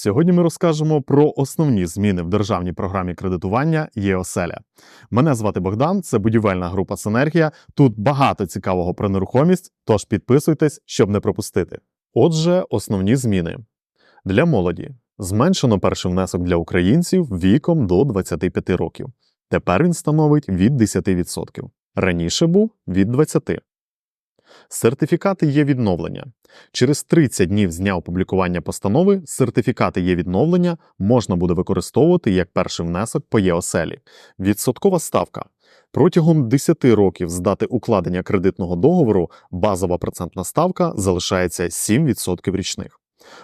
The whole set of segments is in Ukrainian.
Сьогодні ми розкажемо про основні зміни в державній програмі кредитування ЄОСЕЛЯ. Мене звати Богдан, це будівельна група Синергія. Тут багато цікавого про нерухомість, тож підписуйтесь, щоб не пропустити. Отже, основні зміни для молоді зменшено перший внесок для українців віком до 25 років. Тепер він становить від 10%. Раніше був від 20%. Сертифікати є відновлення. Через 30 днів з дня опублікування постанови сертифікати є відновлення можна буде використовувати як перший внесок по ЄОСЕЛі. Відсоткова ставка. Протягом 10 років з дати укладення кредитного договору базова процентна ставка залишається 7% річних.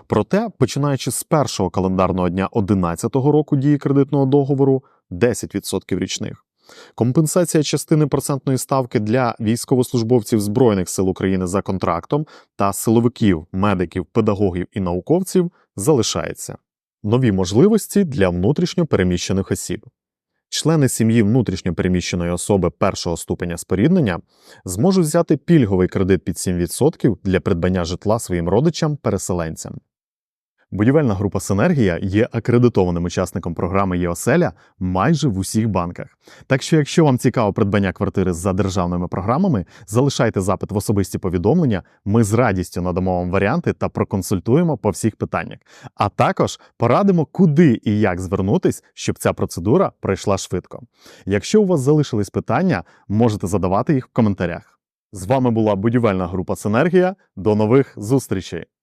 Проте, починаючи з першого календарного дня 2011 року дії кредитного договору 10% річних. Компенсація частини процентної ставки для військовослужбовців Збройних сил України за контрактом та силовиків, медиків, педагогів і науковців залишається. Нові можливості для внутрішньо переміщених осіб. Члени сім'ї внутрішньо переміщеної особи першого ступеня споріднення зможуть взяти пільговий кредит під 7% для придбання житла своїм родичам-переселенцям. Будівельна група Синергія є акредитованим учасником програми ЄОСЕЛЯ майже в усіх банках. Так що, якщо вам цікаво придбання квартири за державними програмами, залишайте запит в особисті повідомлення. Ми з радістю надамо вам варіанти та проконсультуємо по всіх питаннях. А також порадимо, куди і як звернутись, щоб ця процедура пройшла швидко. Якщо у вас залишились питання, можете задавати їх в коментарях. З вами була будівельна група Синергія. До нових зустрічей!